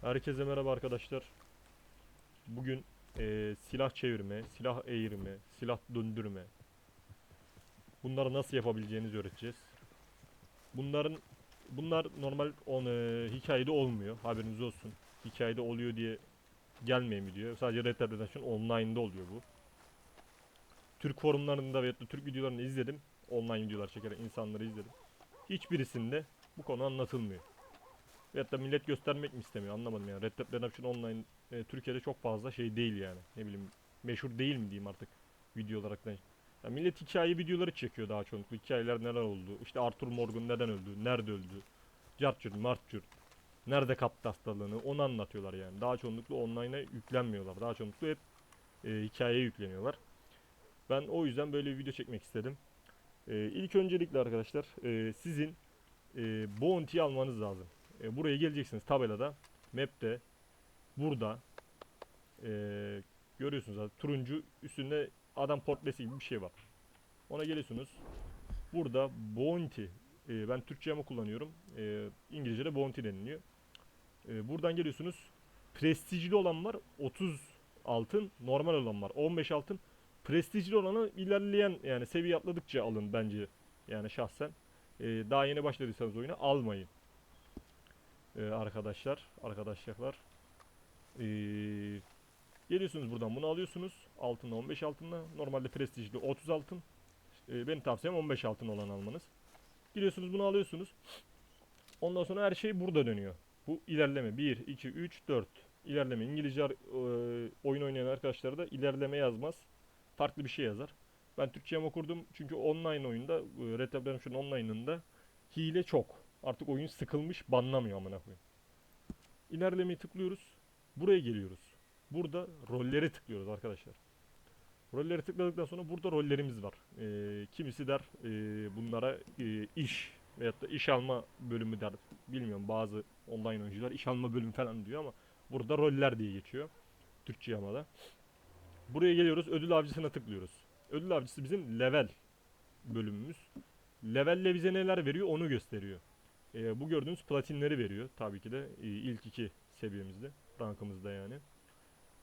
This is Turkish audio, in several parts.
Herkese merhaba arkadaşlar. Bugün eee, silah çevirme, silah eğirme, silah döndürme. Bunları nasıl yapabileceğinizi öğreteceğiz. Bunların bunlar normal on, eee, hikayede olmuyor. Haberiniz olsun. Hikayede oluyor diye gelmeyin diyor. Sadece Red Dead Redemption Online'da oluyor bu. Türk forumlarında da Türk videolarını izledim. Online videolar çekerek insanları izledim. Hiçbirisinde bu konu anlatılmıyor. Veyahut da millet göstermek mi istemiyor anlamadım yani. Red Dead Redemption Online e, Türkiye'de çok fazla şey değil yani. Ne bileyim meşhur değil mi diyeyim artık video olarak da. Ya millet hikaye videoları çekiyor daha çoğunlukla. Hikayeler neler oldu. İşte Arthur Morgan neden öldü, nerede öldü. Cartçurt, Martçurt. Nerede kaptı hastalığını onu anlatıyorlar yani. Daha çoğunlukla online'a yüklenmiyorlar. Daha çoğunlukla hep e, hikayeye yükleniyorlar. Ben o yüzden böyle bir video çekmek istedim. E, ilk öncelikle arkadaşlar e, sizin e, bounty almanız lazım. E, buraya geleceksiniz tabelada, map'te, burada e, görüyorsunuz zaten turuncu üstünde adam portresi gibi bir şey var. Ona geliyorsunuz. Burada bounty, e, ben Türkçe ama kullanıyorum. E, İngilizce'de bounty deniliyor. E, buradan geliyorsunuz. Prestijli olan var 30 altın, normal olan var 15 altın. Prestijli olanı ilerleyen yani seviye atladıkça alın bence yani şahsen. E, daha yeni başladıysanız oyuna almayın. Ee, arkadaşlar, arkadaşlar. Ee, geliyorsunuz buradan bunu alıyorsunuz. Altında 15 altında. Normalde prestijli 30 altın. Ee, benim tavsiyem 15 altın olan almanız. Gidiyorsunuz bunu alıyorsunuz. Ondan sonra her şey burada dönüyor. Bu ilerleme 1, 2, 3, 4. İlerleme. İngilizce e, oyun oynayan arkadaşlar da ilerleme yazmaz. Farklı bir şey yazar. Ben Türkçe'ye okurdum çünkü online oyunda e, Red Dead Redemption Online'ında hile çok. Artık oyun sıkılmış, banlamıyor amına koyayım. İlerlemeyi tıklıyoruz. Buraya geliyoruz. Burada rolleri tıklıyoruz arkadaşlar. Rolleri tıkladıktan sonra burada rollerimiz var. Ee, kimisi der e, bunlara e, iş veyahut da iş alma bölümü der. Bilmiyorum bazı online oyuncular iş alma bölümü falan diyor ama burada roller diye geçiyor. Türkçe ama da. Buraya geliyoruz. Ödül avcısına tıklıyoruz. Ödül avcısı bizim level bölümümüz. Levelle bize neler veriyor onu gösteriyor. Ee, bu gördüğünüz platinleri veriyor tabii ki de e, ilk iki seviyemizde, rankımızda yani.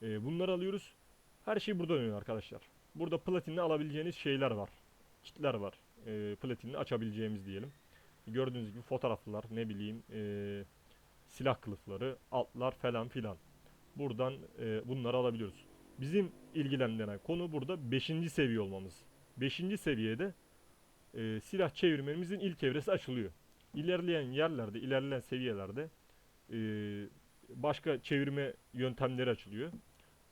Ee, bunları alıyoruz. Her şey burada dönüyor arkadaşlar. Burada platinle alabileceğiniz şeyler var. Kitler var. Ee, platinle açabileceğimiz diyelim. Gördüğünüz gibi fotoğraflar, ne bileyim e, silah kılıfları, altlar falan filan. Buradan e, bunları alabiliyoruz. Bizim ilgilendiren konu burada 5. seviye olmamız. 5. seviyede e, silah çevirmemizin ilk evresi açılıyor. İlerleyen yerlerde, ilerleyen seviyelerde e, başka çevirme yöntemleri açılıyor.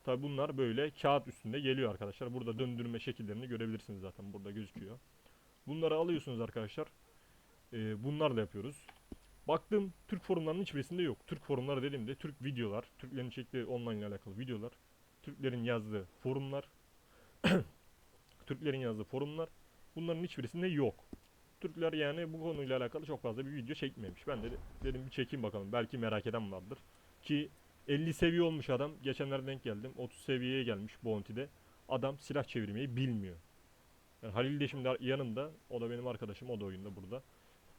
Tabi bunlar böyle kağıt üstünde geliyor arkadaşlar. Burada döndürme şekillerini görebilirsiniz zaten burada gözüküyor. Bunları alıyorsunuz arkadaşlar. E, bunlarla yapıyoruz. Baktım Türk forumlarının hiçbirisinde yok. Türk forumları dediğimde Türk videolar, Türklerin çektiği online ile alakalı videolar, Türklerin yazdığı forumlar, Türklerin yazdığı forumlar bunların hiçbirisinde yok. Türkler yani bu konuyla alakalı çok fazla bir video çekmemiş. Ben de dedim bir çekeyim bakalım. Belki merak eden vardır. Ki 50 seviye olmuş adam. Geçenlerde denk geldim. 30 seviyeye gelmiş Bounty'de. Adam silah çevirmeyi bilmiyor. Yani Halil de şimdi yanında. O da benim arkadaşım. O da oyunda burada.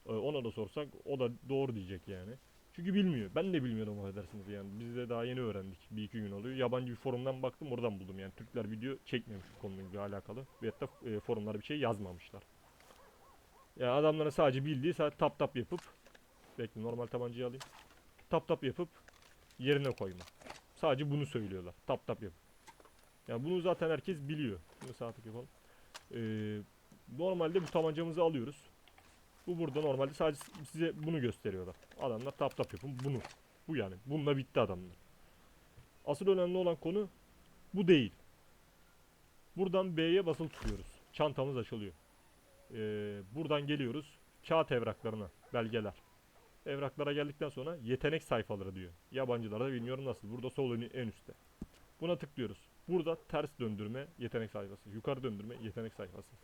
Ee, ona da sorsak o da doğru diyecek yani. Çünkü bilmiyor. Ben de bilmiyordum affedersiniz yani. Biz de daha yeni öğrendik. Bir iki gün oluyor. Yabancı bir forumdan baktım oradan buldum yani. Türkler video çekmemiş bu konuyla alakalı. Veyahut da e, bir şey yazmamışlar. Ya adamların sadece bildiği sadece tap tap yapıp bekle normal tabancayı alayım. Tap tap yapıp yerine koyma. Sadece bunu söylüyorlar. Tap tap yapıp. Ya bunu zaten herkes biliyor. Bunu sağ tık yapalım. Ee, normalde bu tabancamızı alıyoruz. Bu burada normalde sadece size bunu gösteriyorlar. Adamlar tap tap yapın bunu. Bu yani. Bununla bitti adamlar. Asıl önemli olan konu bu değil. Buradan B'ye basılı tutuyoruz. Çantamız açılıyor. Ee, buradan geliyoruz. Kağıt evraklarına, belgeler. Evraklara geldikten sonra yetenek sayfaları diyor. Yabancılarda bilmiyorum nasıl. Burada sol en üstte. Buna tıklıyoruz. Burada ters döndürme yetenek sayfası. Yukarı döndürme yetenek sayfası.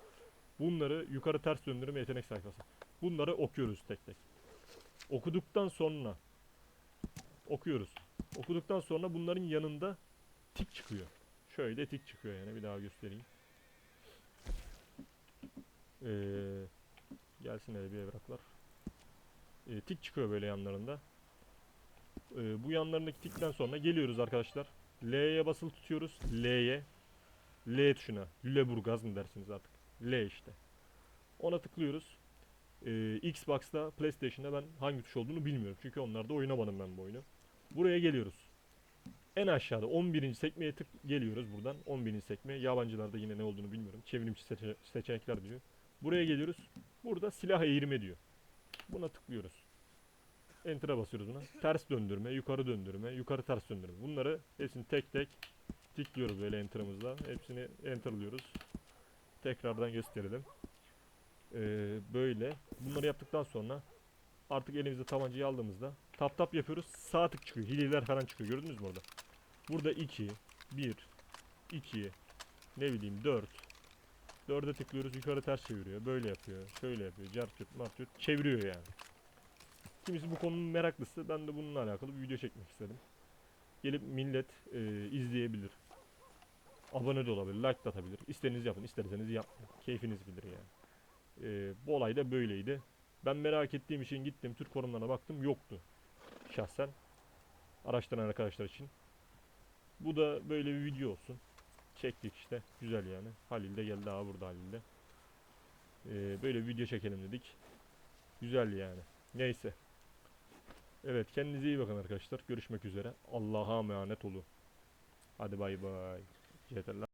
Bunları yukarı ters döndürme yetenek sayfası. Bunları okuyoruz tek tek. Okuduktan sonra okuyoruz. Okuduktan sonra bunların yanında tik çıkıyor. Şöyle tik çıkıyor yani bir daha göstereyim. Ee, gelsin hele bir evraklar. Ee, tik çıkıyor böyle yanlarında. Ee, bu yanlarındaki tikten sonra geliyoruz arkadaşlar. L'ye basılı tutuyoruz. L'ye. L tuşuna. Lüleburgaz mı dersiniz artık. L işte. Ona tıklıyoruz. Ee, Xbox'ta, PlayStation'da ben hangi tuş olduğunu bilmiyorum. Çünkü onlarda oynamadım ben bu oyunu. Buraya geliyoruz. En aşağıda 11. sekmeye tık geliyoruz buradan. 11. sekme. Yabancılarda yine ne olduğunu bilmiyorum. Çevrimçi seçe- seçenekler diyor. Buraya geliyoruz. Burada silah eğirme diyor. Buna tıklıyoruz. Enter'a basıyoruz buna. Ters döndürme, yukarı döndürme, yukarı ters döndürme. Bunları hepsini tek tek tıklıyoruz böyle enter'ımızla. Hepsini enter'lıyoruz. Tekrardan gösterelim. Ee, böyle. Bunları yaptıktan sonra artık elimize tabancayı aldığımızda tap tap yapıyoruz. Sağ tık çıkıyor. Hileler falan çıkıyor. Gördünüz mü orada? Burada 2, 1, 2, ne bileyim 4. 4'e tıklıyoruz yukarı ters çeviriyor. Böyle yapıyor. Şöyle yapıyor. Cartürt martürt çeviriyor yani. Kimisi bu konunun meraklısı. Ben de bununla alakalı bir video çekmek istedim. Gelip millet e, izleyebilir. Abone de olabilir. Like de atabilir. İstediğinizi yapın. isterseniz yapmayın. Keyfiniz bilir yani. E, bu olay da böyleydi. Ben merak ettiğim için gittim. Türk forumlarına baktım. Yoktu. Şahsen. Araştıran arkadaşlar için. Bu da böyle bir video olsun. Çektik işte. Güzel yani. Halil de geldi. Aha burada Halil de. E, böyle video çekelim dedik. Güzel yani. Neyse. Evet kendinize iyi bakın arkadaşlar. Görüşmek üzere. Allah'a emanet olun. Hadi bay bay. Yeterler.